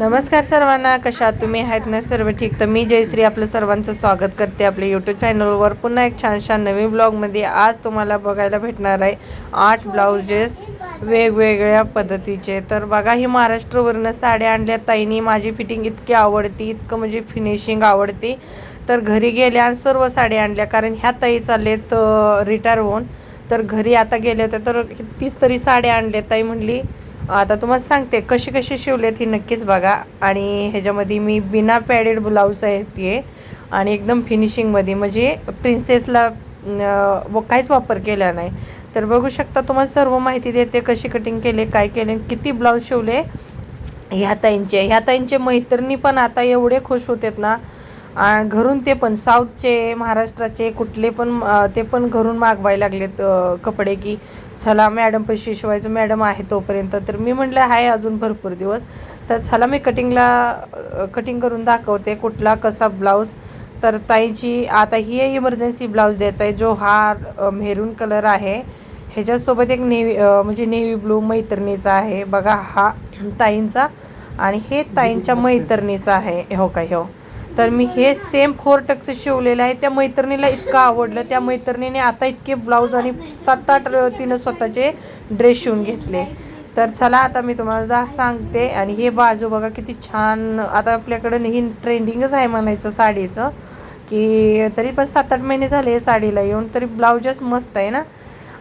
नमस्कार सर्वांना कशा तुम्ही? आहेत ना सर्व ठीक? तर मी जयश्री आपलं सर्वांचं स्वागत करते आपल्या यूट्यूब चॅनलवर पुन्हा एक छान छान नवीन ब्लॉगमध्ये आज तुम्हाला बघायला भेटणार आहे आठ ब्लाउजेस वेगवेगळ्या पद्धतीचे. तर बघा ही महाराष्ट्रवरनं साड्या आणल्या. ताईनी माझी फिटिंग इतकी आवडती इतकं म्हणजे फिनिशिंग आवडती. तर घरी गेल्या आणि सर्व साड्या आणल्या. कारण ह्या ताई चाललेत रिटायर होऊन. तर घरी आता गेले होते तर तीस तरी साड्या आणल्या. ताई म्हणली आता तुम्हाला सांगते कशी कशी शिवलेत ही नक्कीच बघा. आणि ह्याच्यामध्ये मी बिना पॅडेड ब्लाऊज आहे ते आणि एकदम फिनिशिंगमध्ये म्हणजे प्रिन्सेसला व काहीच वापर केला नाही. तर बघू शकता तुम्हाला सर्व माहिती देते कशी कटिंग केले काय केले किती ब्लाऊज शिवले ह्या ताईंचे. ह्या ताईंचे मैत्रिणी पण आता एवढे खुश होतात ना घरून ते पण साऊथचे महाराष्ट्राचे कुठले पण ते पण घरून मागवायला लागलेत कपडे की चला मॅडम पैसे शिवायचं मॅडम आहे तोपर्यंत. तर मी म्हटलं आहे अजून भरपूर दिवस. तर चला मी कटिंगला कटिंग करून दाखवते कुठला कसा ब्लाऊज. तर ताईची आता ही इमर्जन्सी ब्लाऊज द्यायचा आहे जो हा मेरून कलर आहे. ह्याच्यासोबत एक नेव्ही म्हणजे नेव्ही ब्लू मैत्रिणीचा आहे. बघा हा ताईंचा आणि हे ताईंच्या मैत्रिणीचा आहे. हो का हो. तर मी हे सेम फोर टक्स शिवलेलं आहे. त्या मैत्रिणीला इतकं आवडलं. त्या मैत्रिणीने आता इतके ब्लाऊज आणि सात आठ तिनं स्वतःचे ड्रेस शिवून घेतले. तर चला आता मी तुम्हाला सांगते. आणि हे बाजू बघा किती छान. आता आपल्याकडं ही ट्रेंडिंगच आहे म्हणायचं साडीचं. की तरी पण सात आठ महिने झाले साडीला येऊन. तरी ब्लाऊजच मस्त आहे ना?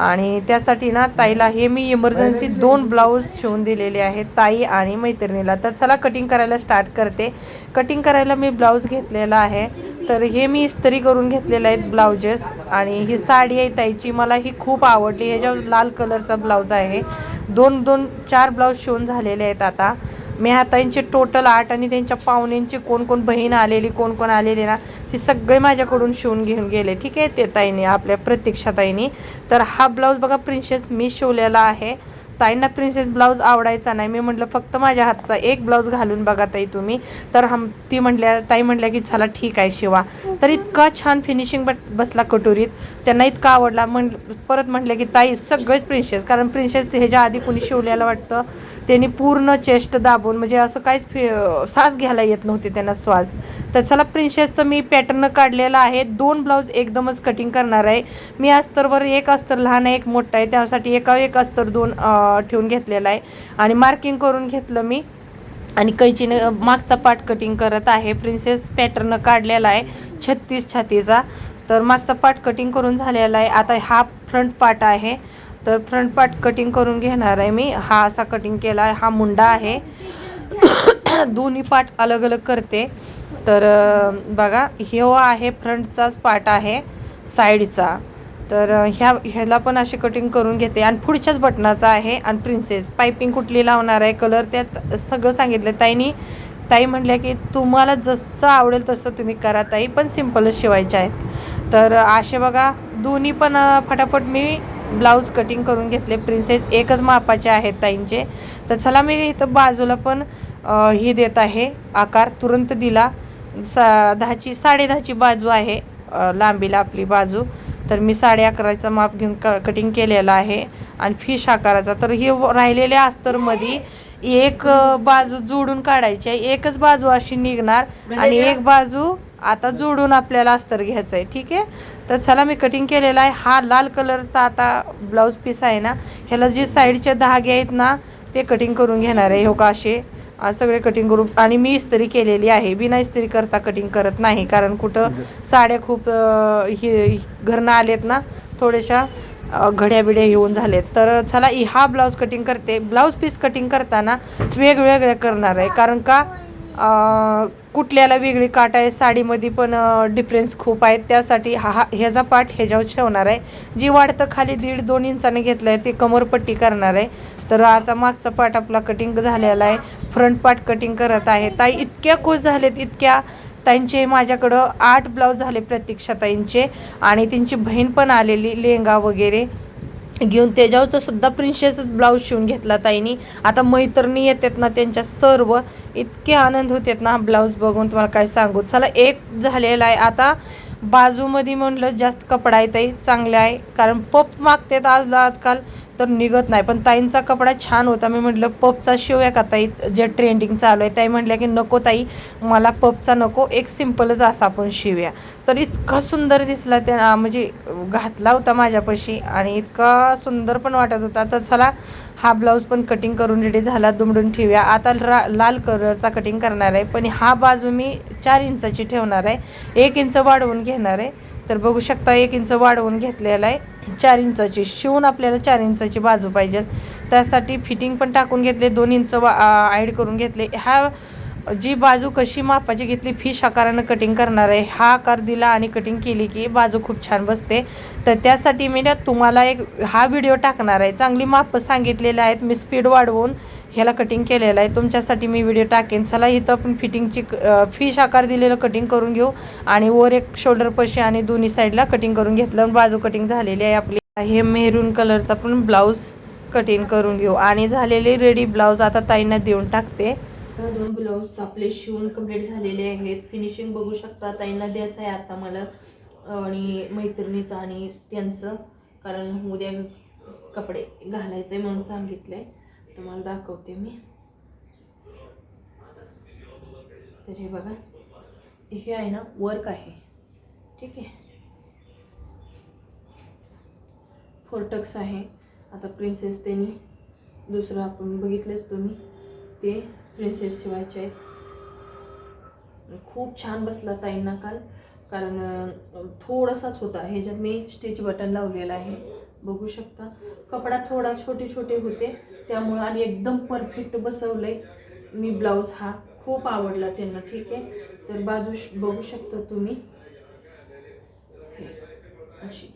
आणि त्यासाठी ना ताईला हे मी इमर्जन्सी दोन ब्लाऊज शिवून दिलेले आहेत ताई आणि मैत्रिणीला. तर चला कटिंग करायला स्टार्ट करते. कटिंग करायला मी ब्लाऊज घेतलेला आहे. तर हे मी इस्त्री करून घेतलेले आहेत ब्लाउजेस आणि ही साडी आहे ताईची. मला ही खूप आवडली. ह्याच्यावर लाल कलरचा ब्लाऊज आहे दोन दोन चार ब्लाऊज शिवून झालेले आहेत आता. मी ह्या टोटल आठ आणि त्यांच्या पाहुण्यांची कोण कोण बहीण आलेली कोण कोण आलेली ना ती सगळे माझ्याकडून शिवून घेऊन गेले. ठीक आहे ते ताईने आपल्या प्रतीक्षा ताईने. तर हा ब्लाऊज बघा प्रिन्सेस मी शिवलेला आहे. ताईंना प्रिन्सेस ब्लाऊज आवडायचा नाही. मी म्हटलं फक्त माझ्या हातचा एक ब्लाऊज घालून बघा ताई तुम्ही. तर हम ती म्हटल्या ताई म्हटल्या की चला ठीक आहे शिवा. तर इतका छान फिनिशिंग बट बसला कटोरीत. त्यांना इतका आवडला. म्हण परत म्हटलं की ताई सगळेच प्रिन्सेस कारण प्रिन्सेस ह्याच्या आधी कुणी शिवलेलं वाटतं. त्यांनी पूर्ण चेस्ट दाबून म्हणजे असं काहीच फि श्वास घ्यायला येत नव्हते त्यांना श्वास. तर चला प्रिन्सेसचं मी पॅटर्न काढलेलं आहे. दोन ब्लाऊज एकदमच कटिंग करणार आहे. मी अस्तरवर एक अस्तर लहान आहे एक मोठा आहे. त्यासाठी एका एक अस्तर दोन ठेवून घेतलेला आहे. आणि मार्किंग करून घेतलं मी. आणि कैचीने मागचा पार्ट कटिंग करत आहे. प्रिन्सेस पॅटर्न काढलेला आहे. छत्तीस छातीचा. तर मागचा पार्ट कटिंग करून झालेला आहे. आता हा फ्रंट पार्ट आहे. तर फ्रंट पार्ट कटिंग करून घेणार आहे मी. हा असा कटिंग केला आहे. हा मुंडा आहे. दोन्ही पार्ट अलग अलग करते. तर बघा हो आहे फ्रंटचाच पार्ट आहे साईडचा तर ह्या ह्याला पण अशी कटिंग करून घेते. आणि पुढच्याच बटनाचा आहे आणि प्रिन्सेस पायपिंग कुठली लावणार आहे कलर त्यात सगळं सांगितलं ताईनी ताई म्हटल्या की तुम्हाला जसं आवडेल तसं तुम्ही करा ताई पण सिम्पलच शिवायचे आहेत. तर असे बघा दोन्ही पण फटाफट मी ब्लाऊज कटिंग करून घेतले. प्रिन्सेस एकच मापाचे आहेत ताईंचे. तर चला मी इथं बाजूला पण ही देत आहे. आकार तुरंत दिला. सा दहाची साडे दहाची बाजू आहे लांबीला आपली बाजू. तर मी साडे अकराचा माप घेऊन क कटिंग केलेलं आहे. आणि फिश आकाराचा. तर हे राहिलेल्या अस्तरमध्ये एक बाजू जोडून काढायची आहे. एकच बाजू अशी निघणार आणि एक बाजू आता जोडून आपल्याला अस्तर घ्यायचं आहे. ठीक आहे? तर चला मी कटिंग केलेला आहे. हा लाल कलरचा आता ब्लाऊज पीस आहे ना ह्याला जे साईडचे धागे आहेत ना ते कटिंग करून घेणार आहे. हो का असे सगळे कटिंग करून. आणि मी इस्त्री केलेली आहे. बिना इस्त्री करता कटिंग करत नाही कारण कुठं साड्या खूप हे घरनं आलेत ना थोड्याशा. घड्या बिड्या येऊन झालेत. तर चला हा ब्लाऊज कटिंग करते. ब्लाऊज पीस कटिंग करताना वेगवेगळे करणार आहे. कारण का कुठल्याला वेगळी काट आहे साडीमध्ये पण डिफरन्स खूप आहेत त्यासाठी हा हा ह्याचा पाठ ह्याच्यावर ठेवणार आहे. जी वाढतं खाली दीड दोन इंचाने घेतलं आहे ते कमरपट्टी करणार आहे. तर आता मागचा पाठ आपला कटिंग झालेला आहे. फ्रंट पार्ट कटिंग करत आहे. ताई इतक्या खुश झालेत इतक्या त्यांचे माझ्याकडं आठ ब्लाऊज झाले प्रतीक्षा ताईंचे आणि त्यांची बहीण पण आलेली लेहंगा वगैरे. घेऊन त्याच्यावरचा सुद्धा प्रिन्सेस ब्लाऊज शिवून घेतला ताईनी. आता मैत्रिणी येतात ना त्यांच्या सर्व. इतके आनंद होतात ना ब्लाऊज बघून तुम्हाला काय सांगू. चला एक झालेला आहे आता. बाजूमध्ये म्हणलं जास्त कपडा आहे ताई चांगले आहे. कारण पप मागतात आज आजकाल तर निघत नाही. पण ताईंचा कपडा छान होता. मी म्हटलं पपचा शिवया का ताई? जे ट्रेंडिंग चालू आहे. ताई म्हटल्या की नको ताई मला पपचा नको एक सिम्पलच असा आपण शिवूया तर इतका सुंदर दिसला त्या म्हणजे घातला होता माझ्यापाशी आणि इतका सुंदर पण वाटत होता. तर चला हा ब्लाऊज पण कटिंग करून रेडी झाला दुमडून ठेवूया. आता रा लाल कलरचा कटिंग करणार आहे. पण हा बाजू मी चार इंचाची ठेवणार आहे. एक इंच वाढवून घेणार आहे. तर बघू शकता एक इंच वाढवून घेतलेला आहे. चार इंचाची शिवून आपल्याला चार इंचाची बाजू पाहिजे त्यासाठी फिटिंग पण टाकून घेतले दोन इंच वा ॲड करून घेतले. ह्या जी बाजू कशी मापाची घेतली फिश आकारानं कटिंग करणार आहे हा आकार दिला आणि कटिंग केली की बाजू खूप छान बसते. तर त्यासाठी मी ना तुम्हाला एक हा व्हिडिओ टाकणार आहे. चांगली माप सांगितलेले आहेत मी स्पीड वाढवून ह्याला कटिंग केलेलं आहे. तुमच्यासाठी मी व्हिडिओ टाकेन. चला इथं आपण फिटिंगची फिश आकार दिलेलं कटिंग करून घेऊ. आणि वर एक शोल्डर पशी आणि दोन्ही साईडला कटिंग करून घेतलं आणि बाजू कटिंग झालेली आहे आपली. हे मेहरून कलरचा पण ब्लाऊज कटिंग करून घेऊ. आणि झालेले रेडी ब्लाऊज आता ताईंना देऊन टाकते. दोन ब्लाऊज आपले शिवून कंप्लीट झालेले आहेत. फिनिशिंग बघू शकता ताईंना द्यायचं आहे आता मला आणि मैत्रिणीचं आणि त्यांचं. कारण उद्या कपडे घालायचे म्हणून सांगितलंय. तुम्हाला दाखवते मी. तर हे बघा. हे आहे ना वर्क आहे. ठीक आहे. फोरटक्स आहे. आता प्रिन्सेस त्यांनी दुसरं आपण बघितलंच तुम्ही. ते प्रिन्सेस शिवायचे. आहेत खूप छान बसला ताईंना काल. कारण थोडासाच होता. ह्याच्यात मी स्टिच बटन लावलेलं आहे बघू शकता. कपडा थोडा छोटे छोटे होते. त्यामुळं आणि एकदम परफेक्ट बसवलं आहे मी ब्लाऊज हा खूप आवडला त्यांना ठीक आहे? तर बाजू श- बघू शकता तुम्ही. हे, अशी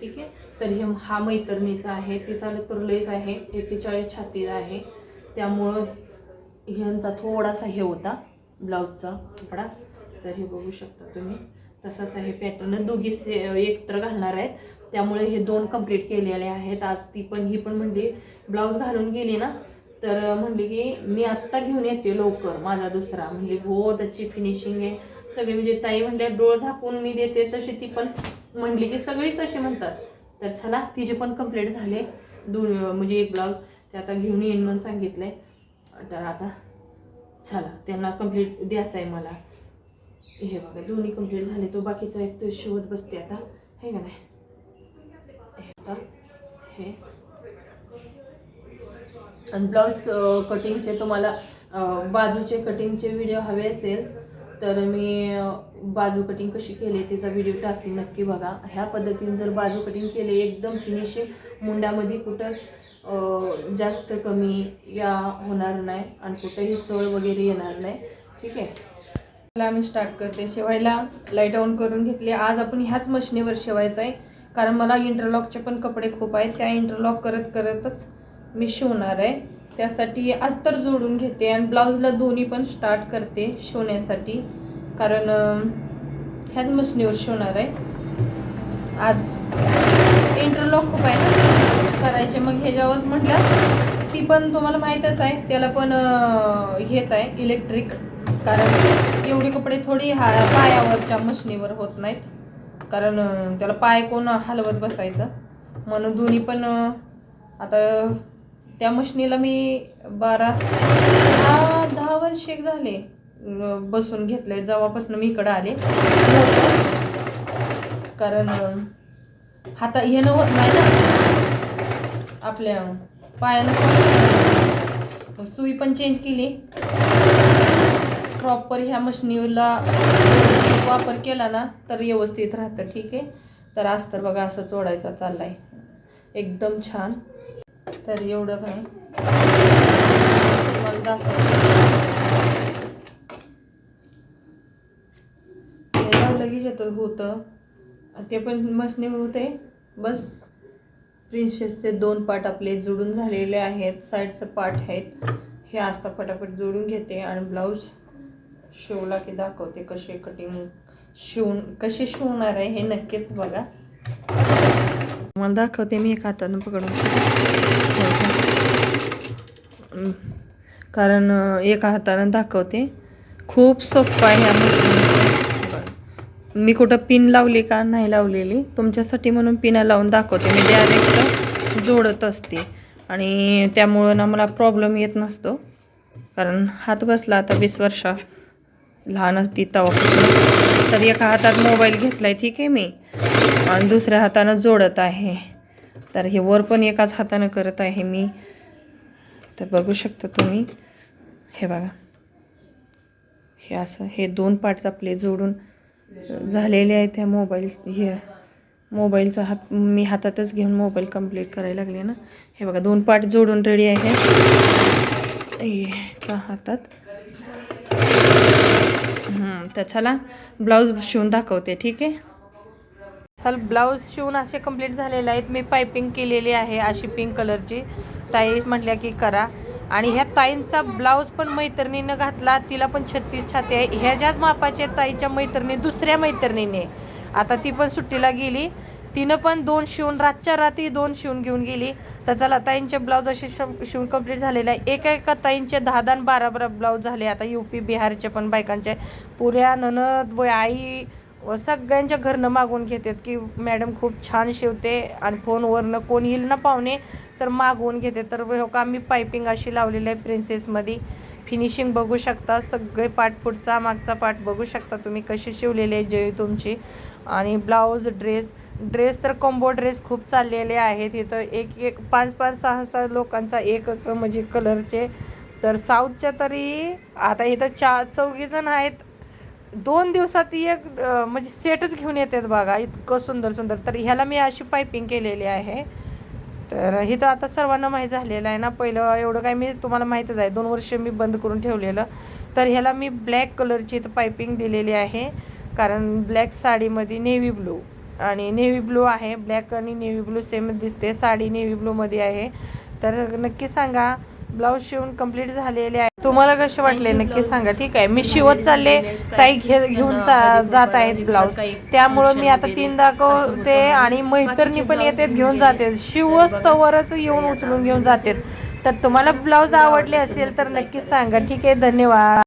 ठीक आहे? तर हे हा मैत्रिणीचा आहे. तिचा तर लयच आहे. एकेचाळीस छाती आहे. त्यामुळं ह्यांचा थोडासा हे होता ब्लाऊजचा कपडा. तर हे बघू शकता तुम्ही. तसंच आहे. पॅटर्न दोघी से एकत्र घालणार आहेत. त्यामुळे हे दोन कंप्लीट केलेले आहेत. आज ती पण ही पण म्हणली ब्लाऊज घालून गेली ना? तर म्हणली की मी आत्ता घेऊन येते लवकर माझा दुसरा. म्हणली हो त्याची फिनिशिंग आहे. सगळी म्हणजे ताई म्हणल्या डोळ झाकून मी देते. तशी ती पण म्हणली की सगळीच तशी म्हणतात. तर चला तिचे पण कंप्लीट झाले. दोन म्हणजे एक ब्लाऊज ते आता घेऊन येईन म्हणून सांगितलं आहे तर आता चला त्यांना कंप्लीट द्यायचं आहे मला. हे बघा दोन्ही कंप्लीट झाले तो बाकीचा एक तो शिवत बसते आता. हे का नाही? हे आता हे. आणि ब्लाऊज कटिंगचे तुम्हाला बाजूचे कटिंगचे व्हिडिओ हवे असेल तर मी बाजू कटिंग कशी केली त्याचा व्हिडिओ टाकेन नक्की बघा. ह्या पद्धतीने जर बाजू कटिंग केली एकदम फिनिशिंग मुंड्यामध्ये कुठंच जास्त कमी या होणार नाही आणि कुठेही सळ वगैरे येणार नाही. ठीक आहे? मला मी स्टार्ट करते. शिवायला लाइट ऑन करून घेतली. आज आपण ह्याच मशीनीवर शिवायचं आहे. कारण मला इंटरलॉकचे पण कपडे खूप आहेत. त्या इंटरलॉक करत करतच मी शिवणार आहे. त्यासाठी अस्तर जोडून घेते आणि ब्लाऊजला दोन्ही पण स्टार्ट करते शिवण्यासाठी. कारण ह्याच मशिनीवर शिवणार आहे. आज इंटरलॉक खूप आहे ना? करायचे. मग ह्याच्यावरच म्हटलं ती पण तुम्हाला माहीतच आहे. त्याला पण हेच आहे इलेक्ट्रिक कारण एवढे कपडे थोडी हा पायावरच्या मशिनीवर होत नाहीत. कारण त्याला पाय कोण हलवत बसायचं. म्हणून दोन्ही पण आता त्या मशिनीला मी बारा दहा दहा वर्ष एक झाले बसून घेतले जेव्हापासून मी इकडं आले. कारण हाता हे न होत नाही ना. आपल्या पायानं मग सुई पण चेंज केली. प्रॉपर ह्या मशनीला वापर केला ना तर व्यवस्थित राहतं ठीक आहे? तर आज तर बघा असं जोडायचा चाललाय. एकदम छान. तर एवढं काय? तुम्हाला दाखवते. लगेच येतं होतं. ते पण मशनीवर होते. बस. प्रिन्सेसचे दोन पार्ट आपले जुडून झालेले आहेत. साईडचं पार्ट आहेत. हे असं फटाफट जोडून घेते आणि ब्लाऊज शिवला की दाखवते कसे कटिंग शिवून कसे शिवणार आहे हे नक्कीच बघा. मला दाखवते मी एक हातानं पकडून. कारण एका हातानं दाखवते. खूप सोपं आहे ह्या मी कुठं पिन लावली का नाही लावलेली. तुमच्यासाठी म्हणून पिनं लावून दाखवते. मी डायरेक्ट जोडत असते. आणि त्यामुळं ना मला प्रॉब्लेम येत नसतो. कारण हात बसला आता वीस वर्ष. लहान असती तवा तर एका हातात मोबाईल घेतला आहे ठीक आहे मी. आणि दुसऱ्या हातानं जोडत आहे. तर हे वर पण एकाच हातानं करत आहे मी. तर बघू शकता तुम्ही. हे बघा. हे असं हे दोन पार्ट्स आपले जोडून झालेले आहे त्या मोबाईल हे. मोबाईलचा हात मी हातातच घेऊन मोबाईल कंप्लीट करायला लागले ना. हे बघा दोन पार्ट जोडून रेडी आहे. का हातात. त्याच्याला चला ब्लाऊज शिवून दाखवते ठीक आहे? चल ब्लाऊज शिवून असे कंप्लीट झालेले आहेत. मी पायपिंग केलेली आहे अशी पिंक कलरची ताई म्हटल्या की करा. आणि ह्या ताईंचा ब्लाऊज पण मैत्रिणीनं घातला. तिला पण छत्तीस छाती आहे. ह्या ज्याच मापाच्या ताईच्या मैत्रिणी दुसऱ्या मैत्रिणीने. आता ती पण सुट्टीला गेली. तिनं पण दोन शिवून रातच्या रात्री दोन शिवून घेऊन गेली. तर चला ताईंचे ब्लाऊज असे शिवून कंप्लीट झालेले आहे. एका एका ताईंचे दहा दहा बारा बारा ब्लाऊज झाले. आता यू पी बिहारचे पण बायकांचे. पुऱ्या ननद व आई व सगळ्यांच्या घरनं मागून घेतात की मॅडम खूप छान शिवते आणि फोनवरनं कोण येईल ना पाहुणे तर मागवून घेते. तर हो का मी पायपिंग अशी लावलेली आहे प्रिन्सेसमध्ये फिनिशिंग बघू शकता सगळे पाठ पुढचा मागचा पाठ बघू शकता तुम्ही कशी शिवलेली आहे जय तुमची. आणि ब्लाऊज ड्रेस ड्रेस तर कॉम्बो ड्रेस खूप चाललेले आहेत. इथं एक एक पाच पाच सहा सहा लोकांचा एकच म्हणजे कलरचे तर साऊथच्या तरी आता इथं चा चौघीजण आहेत. दोन दिवसात एक म्हणजे सेटच घेऊन येतात बघा. इतकं सुंदर सुंदर. तर ह्याला मी अशी पायपिंग केलेली आहे. तर इथं आता सर्वांना माहीत झालेलं आहे ना. पहिलं एवढं काय मी तुम्हाला माहीतच आहे. दोन वर्ष मी बंद करून ठेवलेलं. तर ह्याला मी ब्लॅक कलरची इथं पायपिंग दिलेली आहे. कारण ब्लॅक साडीमध्ये नेव्ही ब्लू आणि नेव्ही ब्लू आहे. ब्लॅक आणि नेव्ही ब्लू सेम दिसते. साडी नेव्ही ब्लूमध्ये आहे. तर नक्की सांगा ब्लाऊज शिवून कंप्लीट झालेले आहे. तुम्हाला कसे वाटले? नक्की सांगा. ठीक आहे. मी शिवत चालले. ताई घे घेऊन चा- जात आहेत ब्लाऊज त्यामुळं मी आता तीन दाखवते आणि मैत्रिणी पण येतात घेऊन जाते शिवस्तवरच येऊन उचलून घेऊन जातात तर तुम्हाला ब्लाऊज आवडले असेल तर नक्की सांगा. ठीक आहे धन्यवाद.